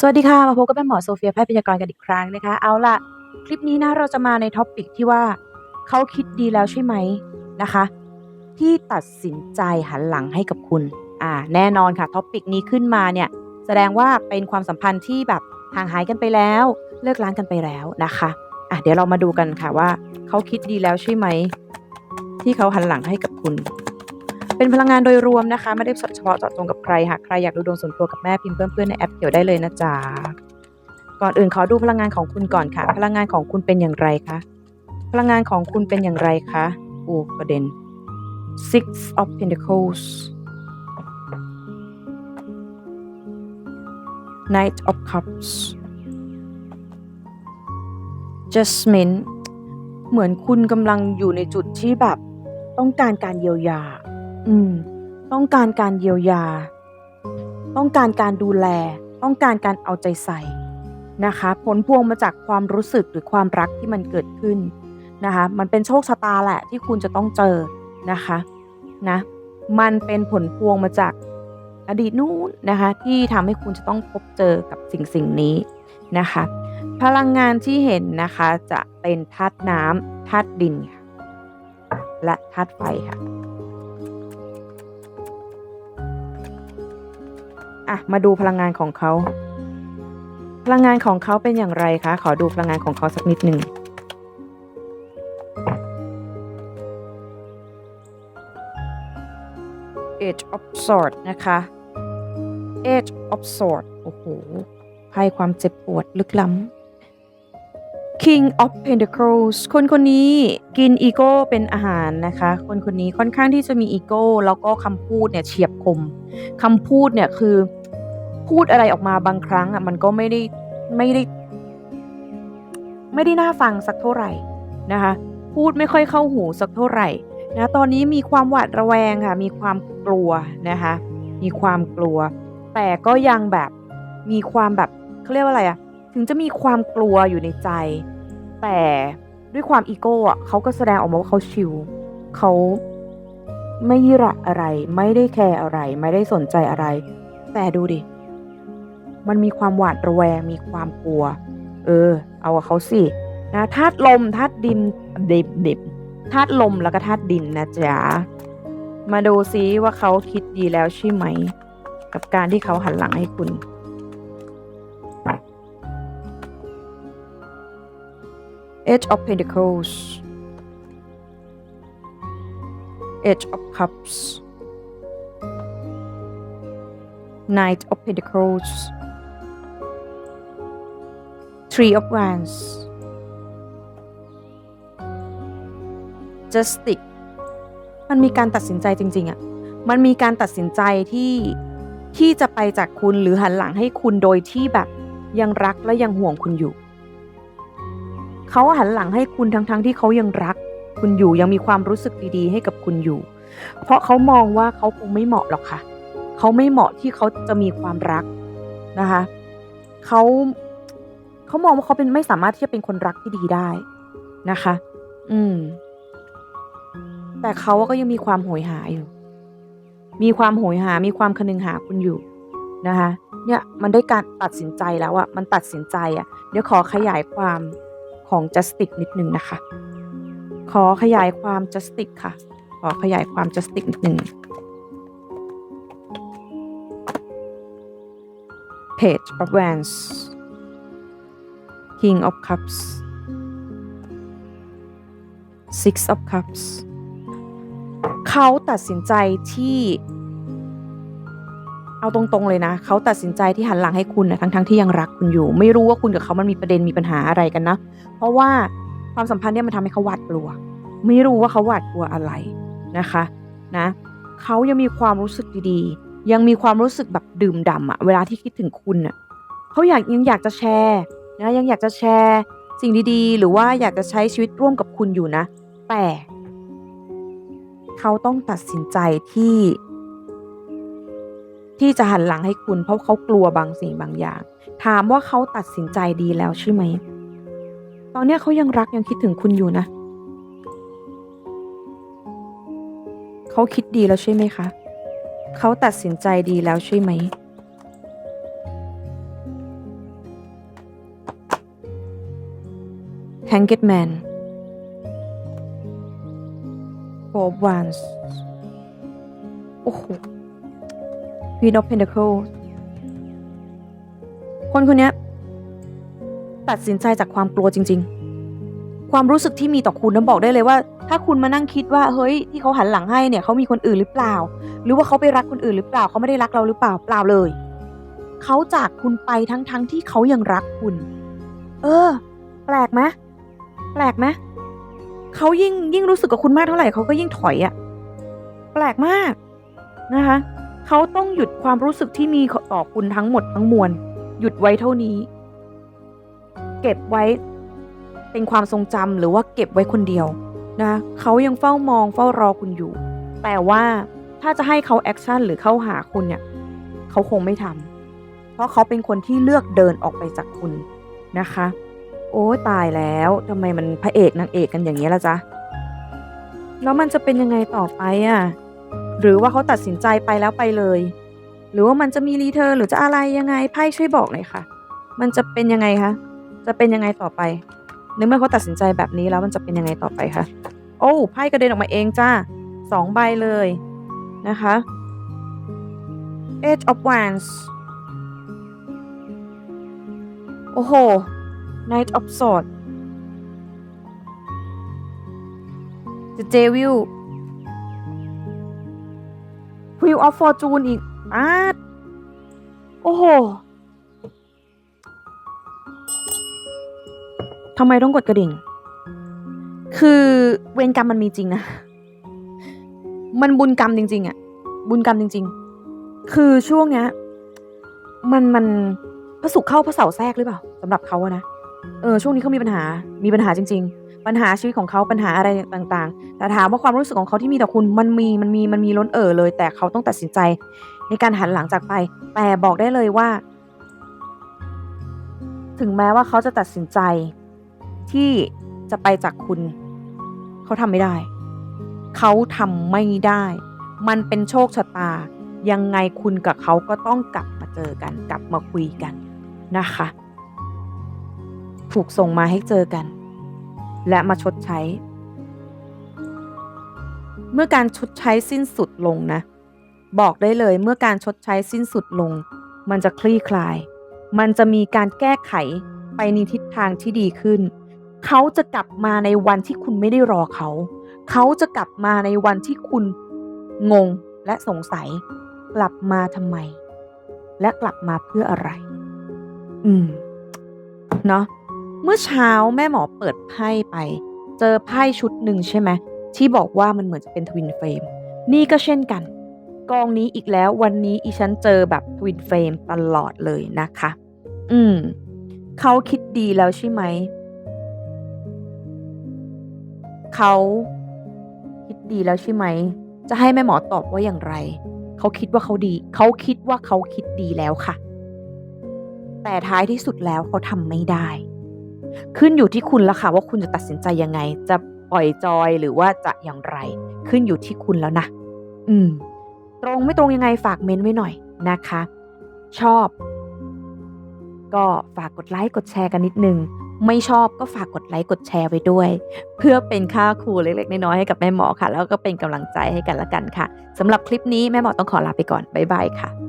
สวัสดีค่ะ มาพบกับแม่หมอโซเฟียแพทย์พยากรกันอีกครั้งนะคะ เอาล่ะ คลิปนี้นะเราจะมาในท็อปิกที่ว่าเขาคิดดีแล้วใช่ไหมนะคะ ที่ตัดสินใจหันหลังให้กับคุณอ่าแน่นอนค่ะท็อปิกนี้ขึ้นมาเนี่ย แสดงว่าเป็นความสัมพันธ์ที่แบบห่างหายกันไปแล้ว เลิกล้างกันไปแล้วนะคะอะเดี๋ยวเรามาดูกันค่ะว่าเขาคิดดีแล้วใช่ไหมที่เขาหันหลังให้กับคุณ เป็นพลังงานโดยรวมนะคะ ไม่ได้เฉพาะเจาะจงกับใครหากใครอยากดูดวงส่วนตัวกับแม่พิมพ์เพื่อนๆในแอปเขียวได้เลยนะจ๊ะก่อนอื่นขอดูพลังงานของคุณก่อนค่ะ พลังงานของคุณเป็นอย่างไรคะพลังงานของคุณเป็นอย่างไรคะโอ้ประเด็น six of pentacles knight of cups judgment เหมือนคุณกำลังอยู่ในจุดที่แบบ ต้องการการเยียวยา อืม ต้องการการเยียวยา ต้องการการดูแล ต้องการการเอาใจใส่นะคะ ผลพวงมาจากความรู้สึกหรือความรักที่มันเกิดขึ้นนะคะ มันเป็นโชคชะตาแหละที่คุณจะต้องเจอนะคะนะมันเป็นผลพวงมาจากอดีตนู้นนะคะ ที่ทำให้คุณจะต้องพบเจอกับสิ่งสิ่งนี้นะคะ พลังงานที่เห็นนะคะจะเป็นธาตุน้ำธาตุดินค่ะและธาตุไฟค่ะ อะมาดูพลังงานของเขา พลังงานของเขาเป็นอย่างไรคะ ขอดูพลังงานของเขาสักนิดหนึ่ง Age of sword นะคะ Age of sword โอ้โหไพ่ความเจ็บปวดลึกล้ำ King of Pentacles คนคนนี้กินอีโก้เป็นอาหารนะคะ คนคนนี้ค่อนข้างที่จะมีอีโก้ แล้วก็คำพูดเนี่ยเฉียบคม คำพูดเนี่ยคือ พูดอะไรออกมาบางครั้งอะมันก็ไม่ได้ไม่ได้ ไม่ได้น่าฟังสักเท่าไหร่นะคะ พูดไม่ค่อยเข้าหูสักเท่าไหร่นะตอนนี้มีความหวาดระแวงค่ะ มีความกลัวนะคะ มีความกลัว แต่ก็ยังแบบมีความแบบเขาเรียกว่าอะไรอะถึงจะมีความกลัวอยู่ในใจ แต่ด้วยความอีโก้อะเขาก็แสดงออกมาว่าเขาชิลเขาไม่ยี่ระอะไร ไม่ได้แคร์อะไร ไม่ได้สนใจอะไร แต่ดูดิ มันมีความหวาดระแวง มีความกลัว เออ เอากับเขาสินะธาตุลมธาตุดินเด็บเด็บธาตุลมแล้วก็ธาตุดินนะจ๊ะมาดูซิว่าเขาคิดดีแล้วใช่ไหม กับการที่เขาหันหลังให้คุณ Edge of Pentacles Edge of Cups Knight of Pentacles Three of Wands Justice มันมีการตัดสินใจจริงๆอะ่ะ มันมีการตัดสินใจที่ที่จะไปจากคุณหรือหันหลังให้คุณโดยที่แบบยังรักและยังห่วงคุณอยู่ เขาหันหลังให้คุณทั้งๆทที่เขายังรัก คุณอยู่ยังมีความรู้สึกดีๆ ให้กับคุณอยู่ เพราะเขามองว่าเขาคงไม่เหมาะหรอกค่ะ เขาไม่เหมาะที่เขาจะมีความรักนะคะ เขา เขามองว่าเขาเป็นไม่สามารถที่จะเป็นคนรักที่ดีได้นะคะ อืม แต่เขาก็ยังมีความโหยหาอยู่ มีความโหยหา มีความคนึงหาคุณอยู่นะคะ เนี่ยมันได้การตัดสินใจแล้วอะมันตัดสินใจอะเดี๋ยวขอขยายความของ justice นิดนึงนะคะ ขอขยายความ justice ค่ะ ขอขยายความ justice นิดนึง page of wands king of cups six of cups เขาตัดสินใจที่ เอาตรงๆเลยนะ เขาตัดสินใจที่หันหลังให้คุณนะทั้งๆทที่ยังรักคุณอยู่ ไม่รู้ว่าคุณกับเขามันมีประเด็นมีปัญหาอะไรกันนะ เพราะว่าความสัมพันธ์เนี่ยมันทำให้เขาหวาดกลัว ไม่รู้ว่าเขาหวาดกลัวอะไรนะคะนะเขายังมีความรู้สึกดีๆ ยังมีความรู้สึกแบบดื่มด่ำอะเวลาที่คิดถึงคุณอะเขาอยากยังอยากจะแชร์ นะยังอยากจะแชร์สิ่งดีๆ หรือว่าอยากจะใช้ชีวิตร่วมกับคุณอยู่นะ แต่ เขาต้องตัดสินใจที่ ที่จะหันหลังให้คุณเพราะเขากลัวบางสิ่งบางอย่าง ถามว่าเขาตัดสินใจดีแล้วใช่ไหม ตอนนี้เขายังรักยังคิดถึงคุณอยู่นะ เขาคิดดีแล้วใช่ไหมคะ เขาตัดสินใจดีแล้วใช่ไหม Hanged Man Four of Wands โอ้โห Queen of Pentacles คนคนนี้ตัดสินใจจากความกลัวจริง ๆ ความรู้สึกที่มีต่อคุณนั้นบอกได้เลยว่า ถ้าคุณมานั่งคิดว่า เฮ้ย ที่เขาหันหลังให้เนี่ยเขามีคนอื่นหรือเปล่า หรือว่าเขาไปรักคนอื่นหรือเปล่าเขาไม่ได้รักเราหรือเปล่าเปล่าเลย เขาจากคุณไปทั้งๆทที่เขายังรักคุณ เออ แปลกไหม แปลกไหมเขายิ่งยิ่งรู้สึกกับคุณมากเท่าไหร่เขาก็ยิ่งถอยอะแปลกมากนะคะเขาต้องหยุดความรู้สึกที่มีต่อคุณทั้งหมดทั้งมวล หยุดไว้เท่านี้ เก็บไว้เป็นความทรงจำหรือว่าเก็บไว้คนเดียวนะเขายังเฝ้ามองเฝ้ารอคุณอยู่ แต่ว่าถ้าจะให้เขาแอคชั่นหรือเข้าหาคุณเนี่ยเขาคงไม่ทำเพราะเขาเป็นคนที่เลือกเดินออกไปจากคุณนะคะ โอ้ตายแล้วทำไมมันพระเอกนางเอกกันอย่างนี้ล่ะจ๊ะ แล้วมันจะเป็นยังไงต่อไปอะ หรือว่าเขาตัดสินใจไปแล้วไปเลย หรือว่ามันจะมีรีเทิร์นหรือจะอะไรยังไงไพ่ช่วยบอกหน่อยค่ะ มันจะเป็นยังไงคะ จะเป็นยังไงต่อไปในเมื่อเขาตัดสินใจแบบนี้แล้วมันจะเป็นยังไงต่อไปคะ โอ้ไพ่กระเด็นออกมาเองจ้าสองใบเลยนะคะ Eight of Wands โอ้โห Knight of Swords The Devil Wheel of Fortune อีกอาดโอ้โหทำไมต้องกดกระดิ่ง คือเวรกรรมมันมีจริงนะ มันบุญกรรมจริง ๆอะบุญกรรมจริง ๆ คือช่วงเนี้ยมันมันพระศุกร์เข้าพระเสาแทรกหรือเปล่าสำหรับเขาอะนะ เออช่วงนี้เขามีปัญหา มีปัญหาจริง ๆ ปัญหาชีวิตของเขาปัญหาอะไรต่างๆ แต่ถามว่าความรู้สึกของเขาที่มีต่อคุณมันมีมันมีมันมีล้นเอ่อเลย แต่เขาต้องตัดสินใจ ในการหันหลังจากไป แต่บอกได้เลยว่า ถึงแม้ว่าเขาจะตัดสินใจ ที่จะไปจากคุณ เขาทำไม่ได้ เขาทำไม่ได้ มันเป็นโชคชะตา ยังไงคุณกับเขาก็ต้องกลับมาเจอกัน กลับมาคุยกันนะคะ ถูกส่งมาให้เจอกัน และมาชดใช้ เมื่อการชดใช้สิ้นสุดลงนะ บอกได้เลยเมื่อการชดใช้สิ้นสุดลง มันจะคลี่คลาย มันจะมีการแก้ไขไปในทิศทางที่ดีขึ้น เขาจะกลับมาในวันที่คุณไม่ได้รอเขา เขาจะกลับมาในวันที่คุณงงและสงสัย กลับมาทำไม และกลับมาเพื่ออะไร อืม เนาะ เมื่อเช้าแม่หมอเปิดไพ่ไป เจอไพ่ชุดหนึ่งใช่ไหมที่บอกว่ามันเหมือนจะเป็นทวินเฟรมนี่ก็เช่นกัน กองนี้อีกแล้ววันนี้อีฉันเจอแบบทวินเฟรมตลอดเลยนะคะ อืมเขาคิดดีแล้วใช่ไหมเขาคิดดีแล้วใช่ไหม จะให้แม่หมอตอบว่าอย่างไร เขาคิดว่าเขาดี เขาคิดว่าเขาคิดดีแล้วค่ะ แต่ท้ายที่สุดแล้วเขาทำไม่ได้ ขึ้นอยู่ที่คุณแล้วค่ะว่าคุณจะตัดสินใจยังไง จะปล่อยจอยหรือว่าจะอย่างไร ขึ้นอยู่ที่คุณแล้วนะ อืม ตรงไม่ตรงยังไงฝากเมนไว้หน่อยนะคะ ชอบ ก็ฝากกดไลค์กดแชร์กันนิดนึงไม่ชอบก็ฝากกดไลค์กดแชร์ไว้ด้วย เพื่อเป็นค่าครูเล็กๆ น้อยๆให้กับแม่หมอค่ะ แล้วก็เป็นกำลังใจให้กันละกันค่ะสำหรับคลิปนี้แม่หมอต้องขอลาไปก่อน บ๊ายบายค่ะ